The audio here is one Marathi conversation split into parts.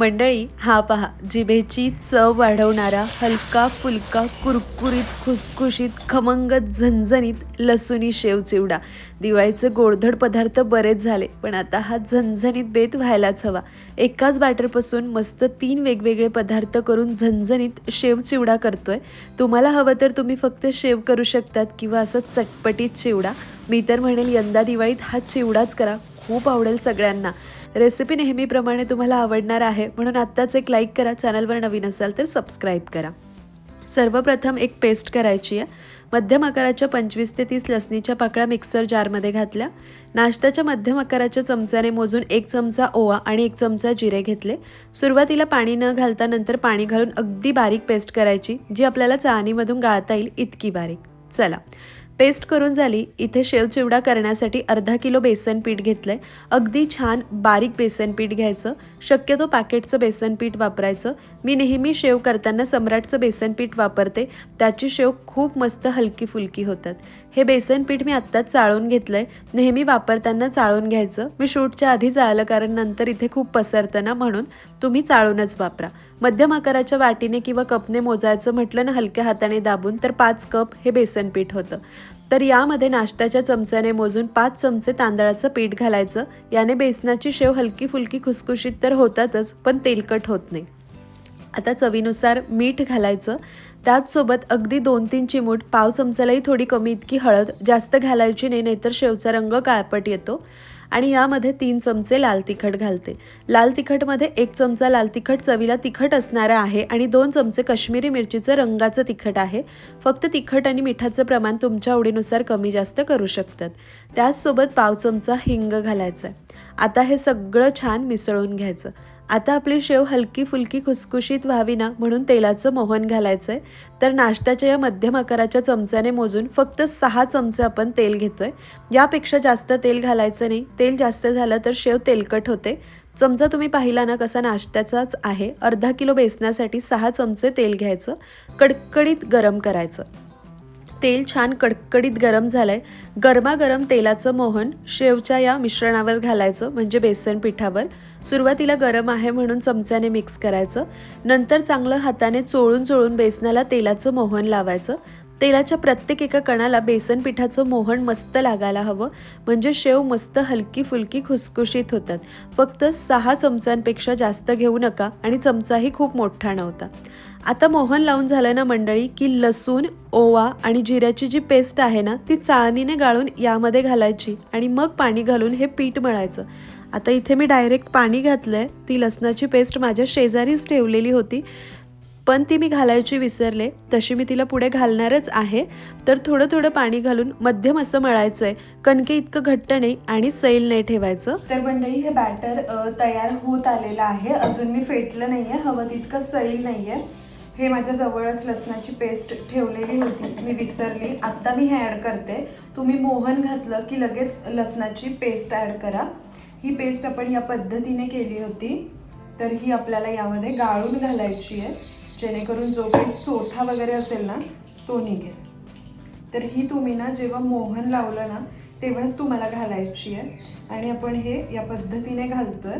मंडळी हा पहा जिभेची चव वाढवणारा हलका फुलका कुरकुरीत खुसखुशीत खमंग झणझणीत लसुणी शेव चिवडा. दिवाळीचे गोडधड पदार्थ बरेच झाले पण आता हा झणझणीत बेत व्हायलाच हवा. एकाच बॅटरपासून मस्त तीन वेगवेगळे पदार्थ करून झणझणीत शेव चिवडा करतोय. तुम्हाला हवं तर तुम्ही फक्त शेव करू शकतात किंवा असं चटपटीत चिवडा. मी तर म्हणेल यंदा दिवाळीत हा चिवडाच करा. खूप आवडेल सगळ्यांना. रेसिपी नेहमीप्रमाणे तुम्हाला आवडणार आहे म्हणून आत्ताच एक लाईक करा चॅनलवर नवीन असाल तर सबस्क्राईब करा. सर्वप्रथम एक पेस्ट करायची आहे. मध्यम आकाराच्या पंचवीस ते तीस लसणीच्या पाकळ्या मिक्सर जारमध्ये घातल्या. नाश्त्याच्या मध्यम आकाराच्या चमच्याने मोजून एक चमचा ओवा आणि एक चमचा जिरे घेतले. सुरुवातीला पाणी न घालता नंतर पाणी घालून अगदी बारीक पेस्ट करायची जी आपल्याला चाहणीमधून गाळता येईल इतकी बारीक. चला. पेस्ट करून झाली इथे शेव चिवडा करण्यासाठी अर्धा किलो बेसन पीठ घेतलं आहे अगदी छान बारीक बेसन पीठ घ्यायचं. शक्यतो पॅकेटचं बेसन पीठ वापरायचं. मी नेहमी शेव करताना सम्राटचं बेसन पीठ वापरते. त्याची शेव खूप मस्त हलकी फुलकी होतात. हे बेसन पीठ मी आत्ताच चाळून घेतलं आहे नेहमी वापरताना चाळून घ्यायचं. मी शूटच्या आधी चाळलं कारण नंतर इथे खूप पसरतं ना म्हणून तुम्ही चाळूनच वापरा. मध्यम आकाराच्या वाटीने किंवा कपने मोजायचं म्हटलं ना हलक्या हाताने दाबून तर पाच कप हे बेसन पीठ होतं. तर यामध्ये नाश्त्याच्या चमच्याने मोजून पाच चमचे तांदळाचं पीठ घालायचं. याने बेसनाची शेव हलकी फुलकी खुसखुशीत तर होतातच पण तेलकट होत नाही. आता चवीनुसार मीठ घालायचं. त्याचसोबत अगदी दोन तीन चिमूट पाव चमचालाही थोडी कमी इतकी हळद जास्त घालायची नाही नाहीतर शेवचा रंग काळपट येतो. आणि यामध्ये तीन चमचे लाल तिखट घालते. लाल तिखटमध्ये एक चमचा लाल तिखट चवीला तिखट असणारा आहे आणि दोन चमचे कश्मीरी मिरचीचं रंगाचं तिखट आहे. फक्त तिखट आणि मिठाचं प्रमाण तुमच्या आवडीनुसार कमी जास्त करू शकतात. त्याचसोबत पाव चमचा हिंग घालायचा. आहे आता हे सगळं छान मिसळून घ्यायचं. आता आपली शेव हलकी फुलकी खुसखुशीत व्हावी ना म्हणून तेलाचं मोहन घालायचं आहे तर नाश्त्याच्या या मध्यम आकाराच्या चमच्याने मोजून फक्त सहा चमचे आपण तेल घेतो आहे यापेक्षा जास्त तेल घालायचं नाही. तेल जास्त झालं तर शेव तेलकट होते. चमचा तुम्ही पाहिला ना कसा नाश्त्याचाच आहे. अर्धा किलो बेसण्यासाठी सहा चमचे तेल घ्यायचं. कडकडीत गरम करायचं. तेल छान कडकडीत गरम झालंय. गरमागरम तेलाचं मोहन शेवच्या या मिश्रणावर घालायचं म्हणजे बेसन पिठावर. सुरुवातीला गरम आहे म्हणून चमच्याने मिक्स करायचं. नंतर चांगलं हाताने चोळून चोळून बेसनाला तेलाचं मोहन लावायचं. तेलाच्या प्रत्येक एका कणाला बेसन पिठाचं मोहन मस्त लागायला हवं. म्हणजे शेव मस्त हलकी फुलकी खुसखुशीत होतात. फक्त सहा चमचांपेक्षा जास्त घेऊ नका आणि चमचाही खूप मोठा नव्हता. आता मोहन लावून झालं ना मंडळी की लसूण ओवा आणि जिऱ्याची जी पेस्ट आहे ना ती चाळणीने गाळून यामध्ये घालायची आणि मग पाणी घालून हे पीठ मळायचं. आता इथे मी डायरेक्ट पाणी घातलं आहे ती लसणाची पेस्ट माझ्या शेजारीच ठेवलेली होती. पण ती मी घालायची विसरले. तशी मी तिला पुढे घालणारच आहे. तर थोडं थोडं पाणी घालून मध्यम असं मळायचं आहे कणके इतकं घट्ट नाही आणि सैल नाही ठेवायचं. तर मंडळी हे बॅटर तयार होत आलेलं आहे. अजून मी फेटलं नाही आहे हवं तितकं सैल नाही आहे हे माझ्या जवळच लसणाची पेस्ट ठेवलेली होती. मी विसरली. आत्ता मी हे ॲड करते. तुम्ही मोहन घातलं की लगेच लसणाची पेस्ट ॲड करा. ही पेस्ट आपण या पद्धतीने केली होती. तर ही आपल्याला यामध्ये गाळून घालायची आहे. जेणेकरून जो काही चोथा वगैरे असेल ना तो निघेल. तर ही तुम्ही ना जेव्हा मोहन लावलं ना तेव्हाच तुम्हाला घालायची आहे. आणि आपण हे या पद्धतीने घालतोय.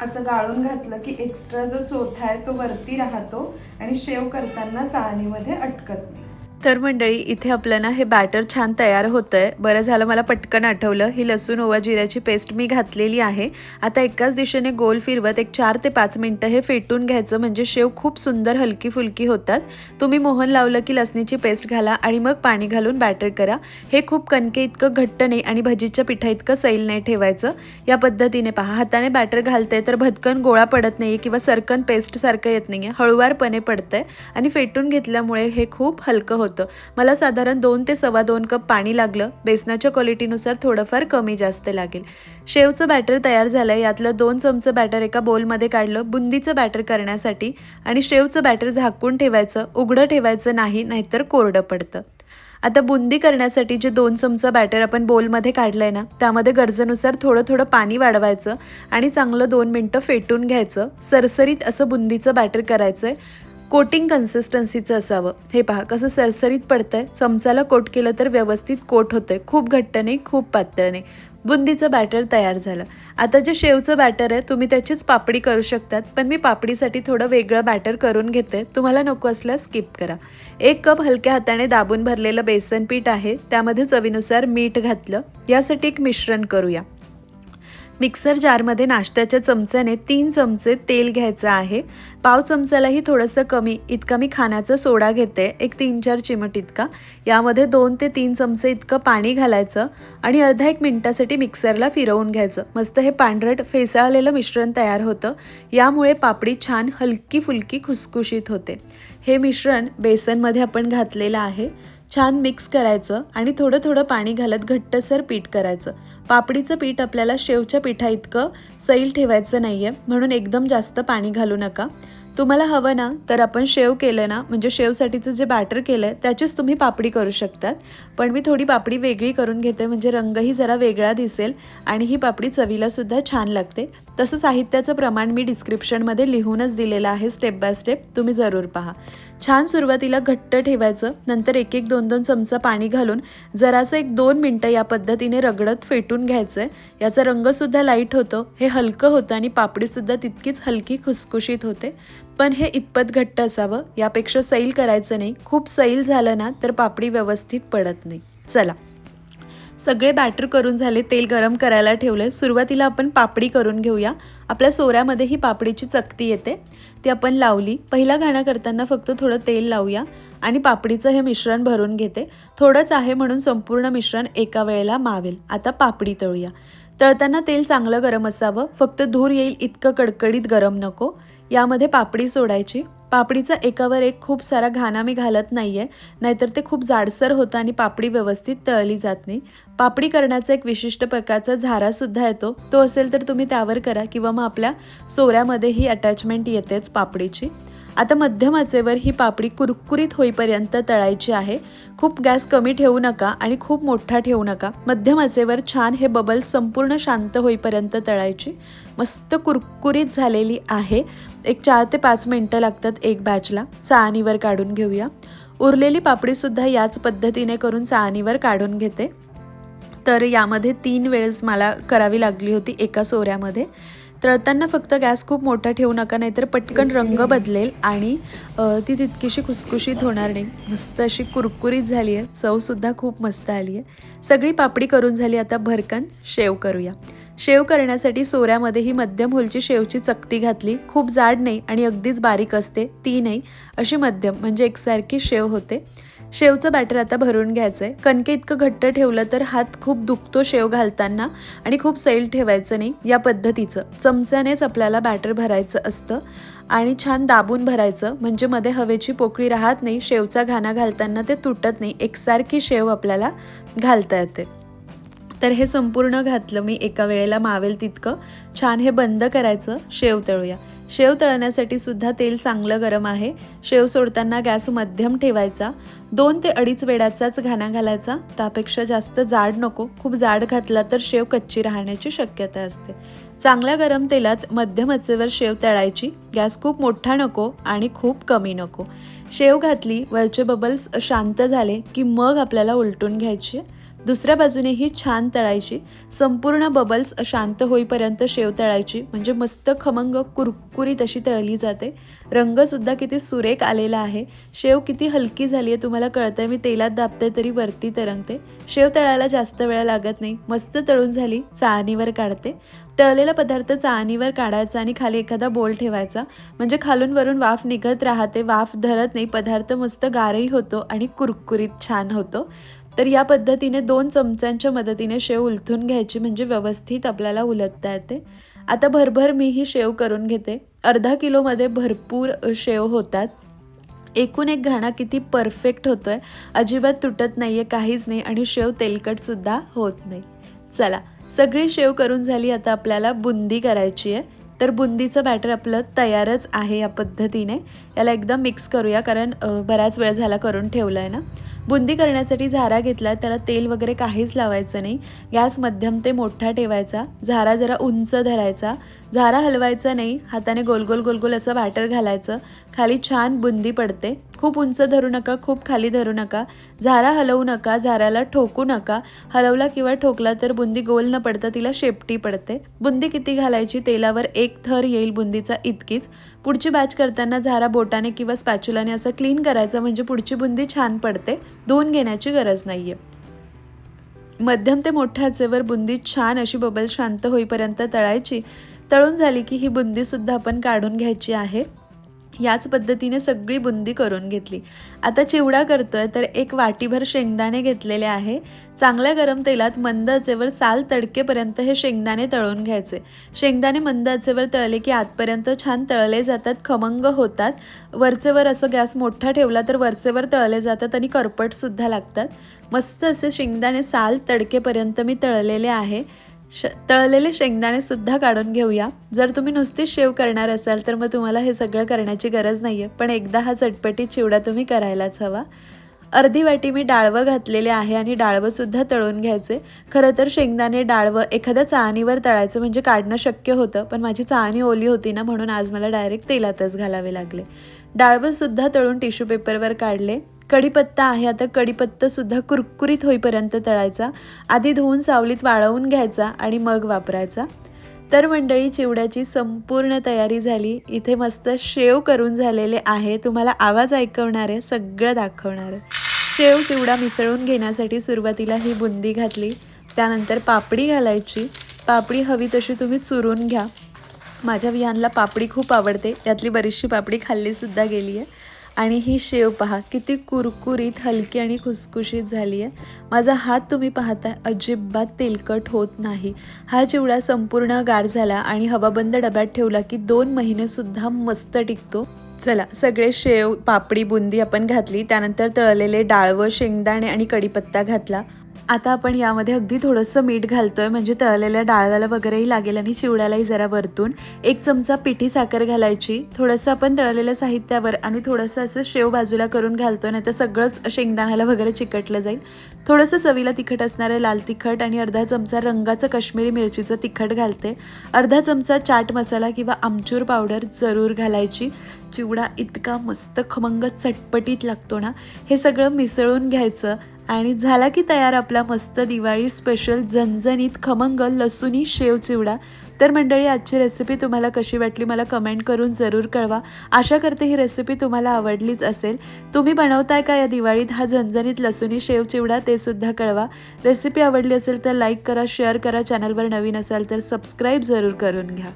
असं गाळून घातलं की एक्स्ट्रा जो चोथा आहे तो वरती राहतो आणि शेव करताना चाळणीमध्ये अटकत नाही. तर मंडळी इथे आपलं ना हे बॅटर छान तयार होतं आहे बरं झालं मला पटकन आठवलं. ही लसूण ओवा जिऱ्याची पेस्ट मी घातलेली आहे. आता एकाच दिशेने गोल फिरवत एक चार ते पाच मिनटं हे फेटून घ्यायचं म्हणजे शेव खूप सुंदर हलकी फुलकी होतात. तुम्ही मोहन लावलं की लसणीची पेस्ट घाला आणि मग पाणी घालून बॅटर करा. हे खूप कणके इतकं घट्ट नाही आणि भजीच्या पिठा इतकं सैल नाही ठेवायचं. या पद्धतीने पहा. हाताने बॅटर घालते तर भदकन गोळा पडत नाही किंवा सरकन पेस्टसारखं येत नाही आहे हळूवारपणे पडतंय आणि फेटून घेतल्यामुळे हे खूप हलकं होतं. होतं. मला साधारण दोन ते सव्वा दोन कप पाणी लागलं. बेसनाच्या क्वालिटीनुसार थोडंफार कमी जास्त लागेल. शेवचं बॅटर तयार झालं यातलं दोन चमचं बॅटर एका बोलमध्ये काढलं. बुंदीचं बॅटर करण्यासाठी आणि शेवचं बॅटर झाकून ठेवायचं. उघडं ठेवायचं नाही नाहीतर कोरडं पडतं. आता बुंदी करण्यासाठी जे दोन चमचा बॅटर आपण बोलमध्ये काढलं आहे ना त्यामध्ये गरजेनुसार थोडं थोडं पाणी वाढवायचं आणि चांगलं दोन मिनटं फेटून घ्यायचं. सरसरीत असं बुंदीचं बॅटर करायचं आहे कोटिंग कन्सिस्टन्सीचं असावं. हे पहा कसं सरसरीत पडतं आहे चमचाला कोट केलं तर व्यवस्थित कोट होतं आहे खूप घट्ट नाही खूप पातळ नाही. बुंदीचं बॅटर तयार झालं. आता जे शेवचं बॅटर आहे तुम्ही त्याचीच पापडी करू शकतात पण मी पापडीसाठी थोडं वेगळं बॅटर करून घेते. तुम्हाला नको असल्यास स्किप करा. एक कप हलक्या हाताने दाबून भरलेलं बेसन पीठ आहे. त्यामध्ये चवीनुसार मीठ घातलं. यासाठी एक मिश्रण करूया. मिक्सर जारमध्ये नाश्त्याच्या चमच्याने तीन चमचे तेल घ्यायचं आहे. पाव चमच्यालाही थोडंसं कमी इतका मी खाण्याचा सोडा घेते. एक तीन चार चिमट इतका. यामध्ये दोन ते तीन चमचे इतकं पाणी घालायचं आणि अर्धा एक मिनटासाठी मिक्सरला फिरवून घ्यायचं. मस्त हे पांढरट फेसाळलेलं मिश्रण तयार होतं. यामुळे पापडी छान हलकी फुलकी खुसखुशीत होते. हे मिश्रण बेसनमध्ये आपण घातलेलं आहे. छान मिक्स करायचं आणि थोडं थोडं पाणी घालत घट्टसर पीठ करायचं. पापडीचं पीठ आपल्याला शेवच्या पिठा इतकं सैल ठेवायचं नाही आहे म्हणून एकदम जास्त पाणी घालू नका. तुम्हाला हवं ना तर आपण शेव केलं ना म्हणजे शेवसाठीचं जे बॅटर केलं आहे त्याचीच तुम्ही पापडी करू शकतात. पण मी थोडी पापडी वेगळी करून घेते म्हणजे रंगही जरा वेगळा दिसेल आणि ही पापडी चवीलासुद्धा छान लागते. तसं साहित्याचं प्रमाण मी डिस्क्रिप्शनमध्ये लिहूनच दिलेलं आहे स्टेप बाय स्टेप तुम्ही जरूर पहा. छान सुरुवातीला घट्ट ठेवायचं नंतर एक एक दोन दोन चमचा पाणी घालून जरासं एक दोन मिनटं या पद्धतीने रगडत फेटून घ्यायचं आहे याचा रंगसुद्धा लाइट होतो. हे हलकं होतं आणि पापडीसुद्धा तितकीच हलकी खुसखुशीत होते. पण हे इतपत घट्ट असावं यापेक्षा सैल करायचं नाही. खूप सैल झालं ना तर पापडी व्यवस्थित पडत नाही. चला. सगळे बॅटर करून झाले तेल गरम करायला ठेवलं आहे सुरुवातीला आपण पापडी करून घेऊया. आपल्या सोऱ्यामध्ये ही पापडीची चकती येते. ती आपण लावली. पहिला घाणा करताना फक्त थोडं तेल लावूया आणि पापडीचं हे मिश्रण भरून घेते. थोडंच आहे म्हणून संपूर्ण मिश्रण एका वेळेला मावेल. आता पापडी तळूया. तळताना तेल चांगलं गरम असावं. फक्त धूर येईल इतकं कडकडीत गरम नको. यामध्ये पापडी सोडायची. पापडीचा एकावर एक खूप सारा घाणा मी घालत नाही आहे नाहीतर ते खूप जाडसर होतं आणि पापडी व्यवस्थित तळली जात नाही. पापडी करण्याचा एक विशिष्ट प्रकारचा झारासुद्धा येतो. तो असेल तर तुम्ही त्यावर करा किंवा मग आपल्या सोऱ्यामध्ये ही अटॅचमेंट येतेच पापडीची. आता मध्यम आचेवर ही पापडी कुरकुरीत होईपर्यंत तळायची आहे. खूप गॅस कमी ठेवू नका आणि खूप मोठा ठेवू नका. मध्यम आचेवर छान हे बबल्स संपूर्ण शांत होईपर्यंत तळायची. मस्त कुरकुरीत झालेली आहे. एक चार ते पाच मिनटं लागतात एक बॅचला चाळणीवर काढून घेऊया. उरलेली पापडीसुद्धा याच पद्धतीने करून चाळणीवर काढून घेते. तर यामध्ये तीन वेळेस मला करावी लागली होती एका सोऱ्यामध्ये. तळताना फक्त गॅस खूप मोठा ठेवू नका नाहीतर पटकन रंग बदलेल आणि ती तितकीशी खुसखुशीत होणार नाही. मस्त अशी कुरकुरीत झाली आहे. चवसुद्धा खूप मस्त आली आहे. सगळी पापडी करून झाली आता भरकन शेव करूया. शेव करण्यासाठी सोऱ्यामध्ये ही मध्यम होलची शेवची चकती घातली. खूप जाड नाही आणि अगदीच बारीक असते. ती नाही. अशी मध्यम म्हणजे एकसारखी शेव होते. शेवचं बॅटर आता भरून घ्यायचं आहे कणके इतकं घट्ट ठेवलं तर हात खूप दुखतो शेव घालताना आणि खूप सैल ठेवायचं नाही या पद्धतीचं. चमच्यानेच आपल्याला बॅटर भरायचं असतं आणि छान दाबून भरायचं. म्हणजे मध्ये हवेची पोकळी राहत नाही शेवचा घाणा घालताना ते तुटत नाही. एकसारखी शेव आपल्याला घालता येते. तर हे संपूर्ण घातलं मी एका वेळेला मावेल तितकं. छान हे बंद करायचं. शेव तळूया. शेव तळण्यासाठी सुद्धा तेल चांगलं गरम आहे. शेव सोडताना गॅस मध्यम ठेवायचा. दोन ते अडीच वेळाचाच घाणा घालायचा. त्यापेक्षा जास्त जाड नको. खूप जाड घातला तर शेव कच्ची राहण्याची शक्यता असते. चांगल्या गरम तेलात मध्यम अचेवर शेव तळायची. गॅस खूप मोठा नको आणि खूप कमी नको. शेव घातली वरचे बबल्स शांत झाले की मग आपल्याला उलटून घ्यायची. दुसऱ्या बाजूनेही छान तळायची संपूर्ण बबल्स शांत होईपर्यंत शेव तळायची म्हणजे मस्त खमंग कुरकुरीत अशी तळली जाते. रंगसुद्धा किती सुरेख आलेला आहे. शेव किती हलकी झाली आहे तुम्हाला कळतंय मी तेलात दाबते तरी वरती तरंगते. शेव तळायला जास्त वेळ लागत नाही. मस्त तळून झाली चाळणीवर काढते. तळलेला पदार्थ चाळणीवर काढायचा आणि खाली एखादा बोल ठेवायचा. म्हणजे खालून वरून वाफ निघत राहते वाफ धरत नाही. पदार्थ मस्त गारही होतो आणि कुरकुरीत छान होतो. तर या पद्धतीने दोन चमच्यांच्या मदतीने शेव उलथून घ्यायची म्हणजे व्यवस्थित आपल्याला उलटता येते. आता भरभर मी ही शेव करून घेते. अर्धा किलोमध्ये भरपूर शेव होतात. एकूण एक घाणा किती परफेक्ट होतो आहे अजिबात तुटत नाही आहे काहीच नाही आणि शेव तेलकटसुद्धा होत नाही. चला सगळी शेव करून झाली आता आपल्याला बुंदी करायची आहे. तर बुंदीचं बॅटर आपलं तयारच आहे या पद्धतीने. याला एकदम मिक्स करूया कारण बराच वेळ झाला करून ठेवलं आहे ना. बुंदी करण्यासाठी झारा घेतला त्याला तेल वगैरे काहीच लावायचं नाही. गॅस मध्यम ते मोठा ठेवायचा. झारा जरा उंच धरायचा. झारा हलवायचा नाही. हाताने गोल गोल गोल गोल असं बॅटर घालायचं. खाली छान बुंदी पडते. खूप उंच धरू नका खूप खाली धरू नका. झारा हलवू नका झाराला ठोकू नका. हलवला किंवा ठोकला तर बुंदी गोल न पडता तिला शेपटी पडते. बुंदी किती घालायची? तेलावर एक थर येईल बुंदीचा इतकीच. पुढची बॅच करताना झारा बोटाने किंवा स्पॅच्युलाने असं क्लीन करायचं म्हणजे पुढची बुंदी छान पडते. धुवून घेण्याची गरज नाही मध्यम ते मोठ्या आचेवर बुंदी छान अशी बबल शांत होईपर्यंत तळायची. तळून झाली की ही बुंदीसुद्धा आपण काढून घ्यायची आहे. याच पद्धतीने सगळी बुंदी करून घेतली. आता चिवडा करतोय तर एक वाटीभर शेंगदाणे घेतलेले आहे. चांगल्या गरम तेलात मंद आचेवर साल तडकेपर्यंत हे शेंगदाणे तळून घ्यायचे. शेंगदाणे मंद आचेवर तळले की आतपर्यंत छान तळले जातात खमंग होतात. वरचेवर असं गॅस मोठा ठेवला तर वरचेवर तळले जातात आणि करपटसुद्धा लागतात. मस्त असे शेंगदाणे साल तडकेपर्यंत मी तळलेले आहे. श तळलेले शेंगदाणे सुद्धा काढून घेऊया. जर तुम्ही नुसतीच शेव करणार असाल तर मग तुम्हाला हे सगळं करण्याची गरज नाही आहे पण एकदा हा चटपटीत चिवडा तुम्ही करायलाच हवा. अर्धी वाटी मी डाळवं घातलेले आहे आणि डाळवंसुद्धा तळून घ्यायचे. खरं तर शेंगदाणे डाळवं एखाद्या चाळणीवर तळायचं म्हणजे काढणं शक्य होतं पण माझी चाळणी ओली होती ना म्हणून आज मला डायरेक्ट तेलातच घालावे लागले. डाळवंसुद्धा तळून टिश्यू पेपरवर काढले. कढीपत्ता आहे आता कढीपत्तासुद्धा कुरकुरीत होईपर्यंत तळायचा. आधी धुवून सावलीत वाळवून घ्यायचा आणि मग वापरायचा. तर मंडळी चिवड्याची संपूर्ण तयारी झाली. इथे मस्त शेव करून झालेले आहे. तुम्हाला आवाज ऐकवणार आहे सगळं दाखवणार. आहे शेव चिवडा मिसळून घेण्यासाठी सुरुवातीला ही बुंदी घातली. त्यानंतर पापडी घालायची. पापडी हवी तशी तुम्ही चुरून घ्या. माझ्या विहानला पापडी खूप आवडते. त्यातली बरीचशी पापडी खाल्लीसुद्धा गेली आहे आणि ही शेव पहा किती कुरकुरीत हलकी आणि खुसखुशीत झाली आहे माझा हात तुम्ही पाहताय अजिबात तेलकट होत नाही. हा चिवडा संपूर्ण गार झाला आणि हवाबंद डब्यात ठेवला की दोन महिनेसुद्धा मस्त टिकतो. चला सगळे शेव पापडी बुंदी आपण घातली. त्यानंतर तळलेले डाळवं शेंगदाणे आणि कढीपत्ता घातला. आता आपण यामध्ये अगदी थोडंसं मीठ घालतोय म्हणजे तळलेल्या डाळव्याला वगैरेही लागेल आणि चिवड्यालाही जरा वरतून. एक चमचा पिठी साखर घालायची. थोडंसं आपण तळलेल्या साहित्यावर आणि थोडंसं असं शेव बाजूला करून घालतोय नाही तर सगळंच शेंगदाण्याला वगैरे चिकटलं जाईल. थोडंसं चवीला तिखट असणारं लाल तिखट आणि अर्धा चमचा रंगाचं काश्मीरी मिरचीचं तिखट घालते. अर्धा चमचा चाट मसाला किंवा आमचूर पावडर जरूर घालायची. चिवडा इतका मस्त खमंग चटपटीत लागतो ना हे सगळं मिसळून घ्यायचं. आणि झाला की तयार आपला मस्त दिवाळी स्पेशल झणझणीत खमंग लसुनी शेव चिवडा. तर मंडळी आजची रेसिपी तुम्हाला कशी वाटली मला कमेंट करून जरूर कळवा. आशा करते ही रेसिपी तुम्हाला आवडलीच असेल. तुम्ही बनवताय का या दिवाळीत हा झणझणीत लसुनी शेव चिवडा ते सुद्धा कळवा. रेसिपी आवडली असेल तर लाईक करा शेअर करा. चॅनलवर नवीन असाल तर सबस्क्राईब जरूर करून घ्या.